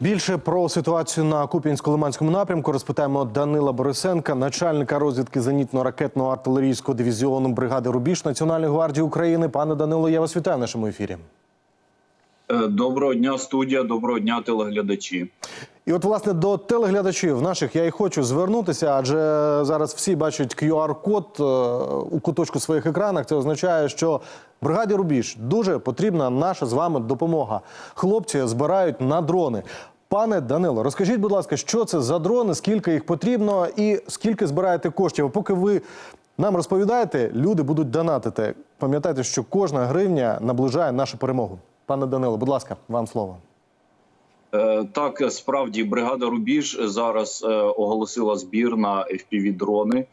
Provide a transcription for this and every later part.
Більше про ситуацію на Куп'янсько-Лиманському напрямку розпитаємо Данила Борисенка, начальника розвідки зенітно-ракетного артилерійського дивізіону бригади Рубіж Національної гвардії України. Пане Данило, я вас вітаю в нашому ефірі. Е, Доброго дня, студія. Доброго дня, телеглядачі. І от, власне, до телеглядачів наших я і хочу звернутися, адже зараз всі бачать QR-код е, у куточку своїх екранах. Це означає, що бригаді Рубіж дуже потрібна наша з вами допомога. Хлопці збирають на дрони. Пане Данило, розкажіть, будь ласка, що це за дрони, скільки їх потрібно і скільки збираєте коштів? Поки ви нам розповідаєте, люди будуть донатити. Пам'ятайте, що кожна гривня наближає нашу перемогу. Пане Данило, будь ласка, вам слово. Е, Так, справді бригада Рубіж зараз е, оголосила збір на fpv дрони,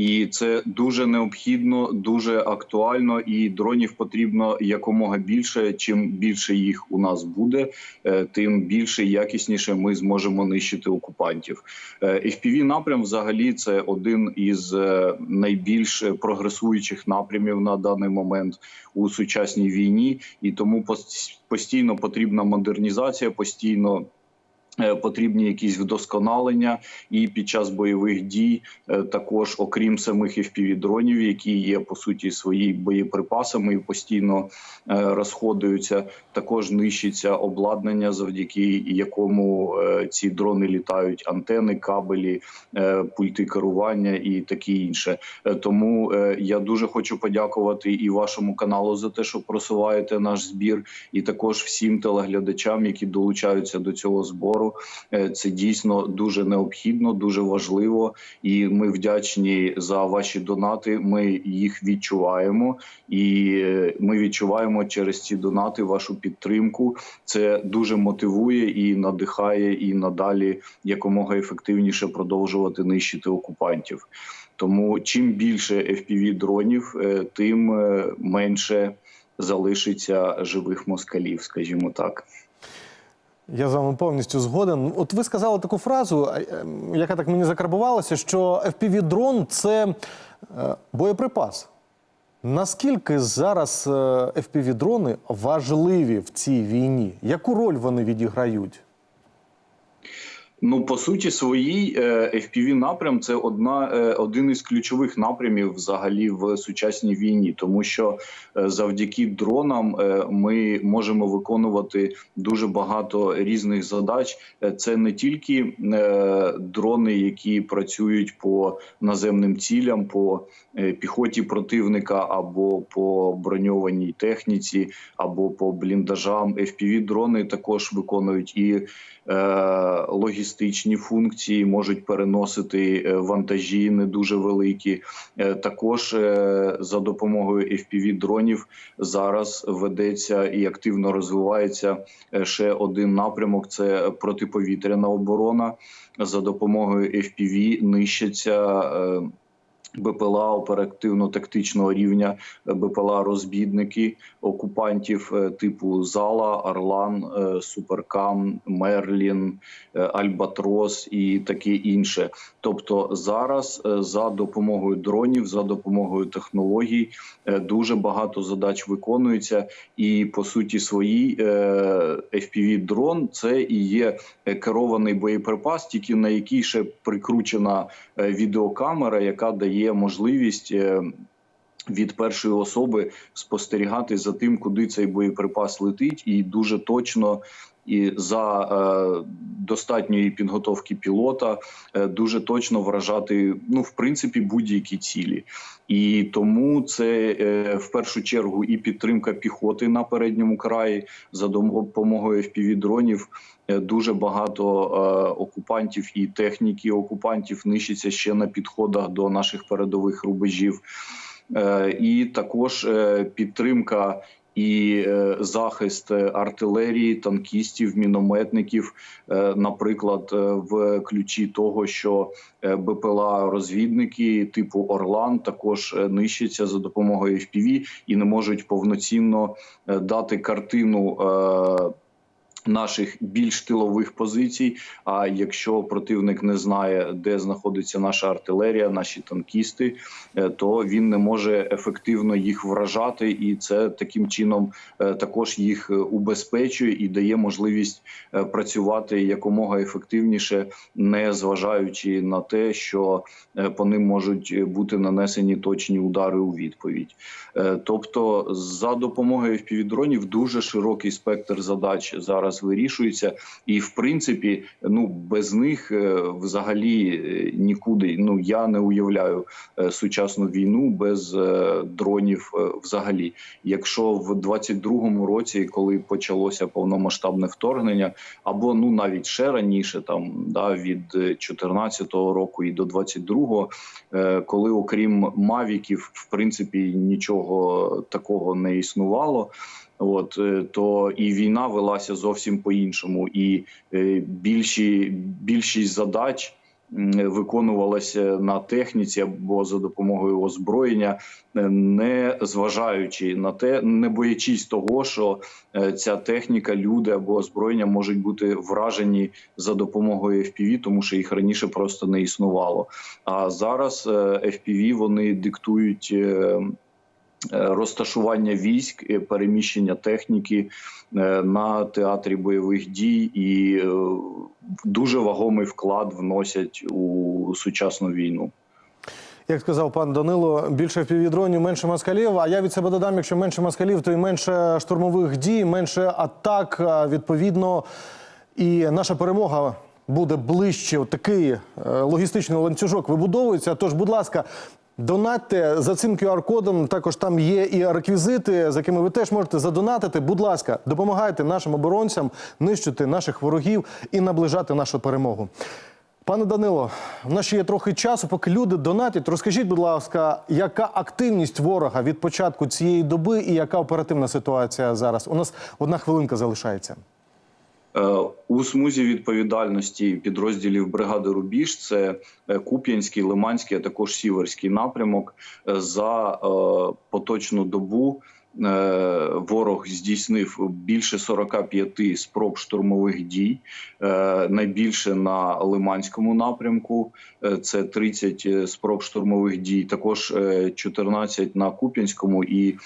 і це дуже необхідно, дуже актуально. І дронів потрібно якомога більше. Чим більше їх у нас буде, е, тим більше і якісніше ми зможемо нищити окупантів. Е, fpv напрям, взагалі, це один із е, найбільш прогресуючих напрямів на даний момент у сучасній війні, і тому постійно потрібна модернізація, постійно. Е, Потрібні якісь вдосконалення, і під час бойових дій е, також, окрім самих FPV-дронів, які є по суті свої боєприпасами і постійно е, розходуються, також нищиться обладнання, завдяки якому ці дрони літають, антени, кабелі, пульти керування і таке інше. Тому я дуже хочу подякувати і вашому каналу за те, що просуваєте наш збір, і також всім телеглядачам, які долучаються до цього збору. Е, Це дійсно дуже необхідно, дуже важливо, і ми вдячні за ваші донати. Ми їх відчуваємо, і е, ми відчуваємо через ці донати вашу підтримку. Це дуже мотивує і надихає, і надалі якомога ефективніше продовжувати нищити окупантів. Тому чим більше fpv дронів, е, тим менше залишиться живих москалів, скажімо так. Я з вами повністю згоден. От ви сказали таку фразу, е, е, яка так мені закарбувалася, що FPV-дрон – це е, боєприпас. Наскільки зараз е, FPV-дрони важливі в цій війні? Яку роль вони відіграють? Ну, по суті, своїй е, fpv напрям це одна е, один із ключових напрямів взагалі в сучасній війні, тому що е, завдяки дронам ми можемо виконувати дуже багато різних задач. Це не тільки дрони, які працюють по наземним цілям, по піхоті противника або по броньованій техніці, або по бліндажам. fpv дрони також виконують і е, логістичні функції, можуть переносити е, вантажі не дуже великі. Е, Також е, за допомогою fpv дронів зараз ведеться і активно розвивається ще один напрямок: це протиповітряна оборона. За допомогою FPV нищаться. БПЛА оперативно-тактичного рівня, е, БПЛА розвідники окупантів е, типу Зала, Орлан, е, Суперкам, Мерлін, Альбатрос і таке інше. Тобто зараз за допомогою дронів, за допомогою технологій дуже багато задач виконується, і по суті своїй fpv дрон це і є керований боєприпас, тільки на який ще прикручена відеокамера, яка дає можливість. е, Від першої особи спостерігати за тим, куди цей боєприпас летить, і дуже точно і за е, достатньої підготовки пілота е, дуже точно вражати ну в принципі будь-які цілі. І тому це е, в першу чергу і підтримка піхоти на передньому краї за допомогою fpv дронів. Е, Дуже багато е, окупантів і техніки окупантів нищиться ще на підходах до наших передових рубежів, е, і також е, підтримка. І е, захист е, артилерії, танкістів, мінометників, е, наприклад, в ключі того, що БПЛА розвідники типу Орлан також нищаться за допомогою FPV і не можуть повноцінно дати картину. Наших більш тилових позицій. А якщо противник не знає, де знаходиться наша артилерія, наші танкісти, е, то він не може ефективно їх вражати, і це таким чином е, також їх е, убезпечує і дає можливість працювати якомога ефективніше, не зважаючи на те, що по ним можуть бути нанесені точні удари у відповідь. Тобто, за допомогою FPV-дронів дуже широкий спектр задач зараз вирішується, і в принципі, ну без них е, взагалі е, нікуди. Ну я не уявляю е, сучасну війну без дронів. Взагалі, якщо в 22-му році, коли почалося повномасштабне вторгнення, або ну навіть ще раніше, там да від 14-го року і до 22-го, е, коли окрім мавіків, в принципі, нічого такого не існувало. От е, то і війна велася зовсім по-іншому, і е, більші більшість задач виконувалася на техніці або за допомогою озброєння, е, не зважаючи на те, не боячись того, що ця техніка, люди або озброєння можуть бути вражені за допомогою FPV, тому що їх раніше просто не існувало. А зараз FPV вони диктують. Е, Розташування військ, е, переміщення техніки е, на театрі бойових дій і дуже вагомий вклад вносять у сучасну війну. Як сказав пан Данило, більше впівдронів, менше москалів. А я від себе додам, якщо менше москалів, то і менше штурмових дій, менше атак. Відповідно, і наша перемога буде ближче. Такий логістичний ланцюжок вибудовується. Тож, будь ласка. Донатьте за цим QR-кодом. Також там є і реквізити, за якими ви теж можете задонатити. Будь ласка, допомагайте нашим оборонцям нищити наших ворогів і наближати нашу перемогу. Пане Данило, в нас ще є трохи часу, поки люди донатять. Розкажіть, будь ласка, яка активність ворога від початку цієї доби і яка оперативна ситуація зараз? У нас одна хвилинка залишається. Е, У смузі відповідальності підрозділів бригади Рубіж це е, Куп'янський, Лиманський, а також Сіверський напрямок. Е, За поточну добу ворог здійснив більше 45 спроб штурмових дій. Найбільше на Лиманському напрямку це 30 спроб штурмових дій. Також е, 14 на Куп'янському і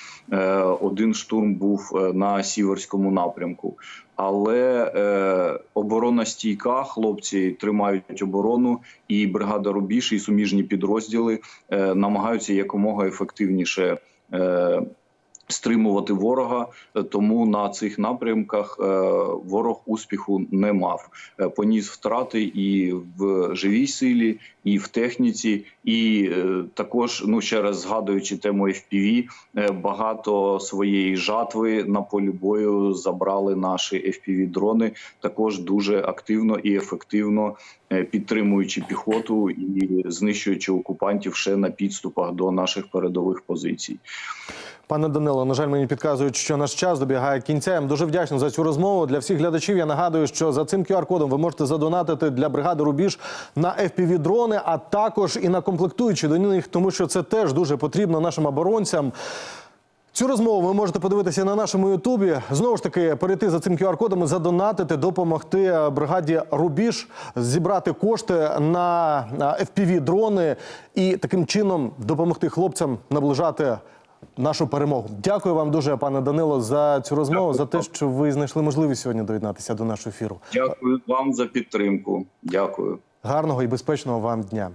один штурм був на Сіверському напрямку але е, оборона стійка, хлопці тримають оборону, і бригада Рубіж, і суміжні підрозділи е, намагаються якомога ефективніше. Е, Стримувати ворога, Е, тому на цих напрямках е, ворог успіху не мав. Е, Поніс втрати і в живій силі, і в техніці, і також, ну ще раз згадуючи тему FPV, багато своєї жатви на полі бою забрали наші fpv дрони також дуже активно і ефективно підтримуючи піхоту і знищуючи окупантів ще на підступах до наших передових позицій. Пане Данило, на жаль, мені підказують, що наш час добігає кінця. Я дуже вдячний за цю розмову. Для всіх глядачів я нагадую, що за цим QR-кодом ви можете задонатити для бригади Рубіж на fpv дрони, а також і на комплектуючі до них, тому що це теж дуже потрібно нашим оборонцям. Цю розмову ви можете подивитися на нашому Ютубі. Знову ж таки, перейти за цим QR-кодом і задонатити, допомогти бригаді Рубіж зібрати кошти на fpv дрони і таким чином допомогти хлопцям наближати нашу перемогу. Дякую вам дуже, пане Данило, за цю розмову, за те, що ви знайшли можливість сьогодні доєднатися до нашого ефіру. Дякую вам за підтримку. Дякую Гарного і безпечного вам дня.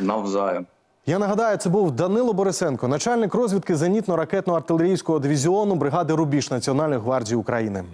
навзаєм. Я нагадаю, це був Данило Борисенко, начальник розвідки зенітно-ракетно-артилерійського дивізіону бригади Рубіж Національної гвардії України.